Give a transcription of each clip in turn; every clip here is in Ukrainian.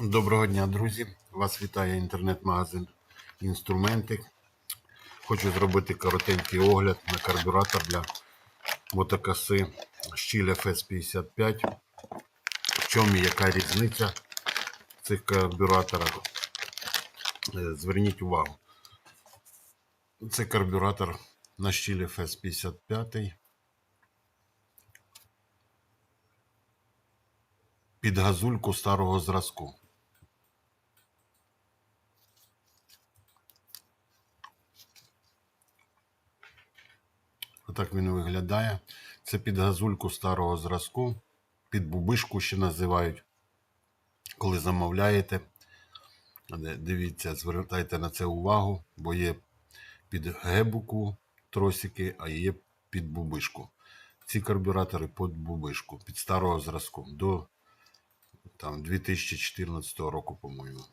Доброго дня, друзі! Вас вітає інтернет-магазин Інструментик. Хочу зробити коротенький огляд на карбюратор для мотокоси Щіль FS55. В чому і яка різниця в цих карбюраторах? Е, Зверніть увагу. Це карбюратор на Щіль FS55. Під газульку старого зразку. Отак він виглядає. Це під газульку старого зразку, під бубишку ще називають. Коли замовляєте, дивіться, звертайте на це увагу, бо є під гебуку тросики, а є під бубишку. Ці карбюратори під бубишку, під старого зразку до там, 2014 року, по-моєму.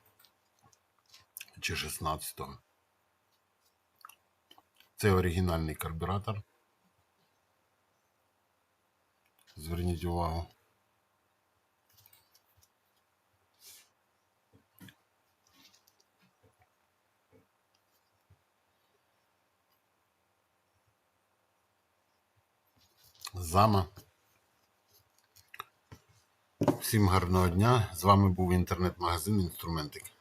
Чи 16-го. Це оригінальний карбюратор. Зверніть увагу. Зама. Всім гарного дня. З вами був інтернет-магазин Інструментик.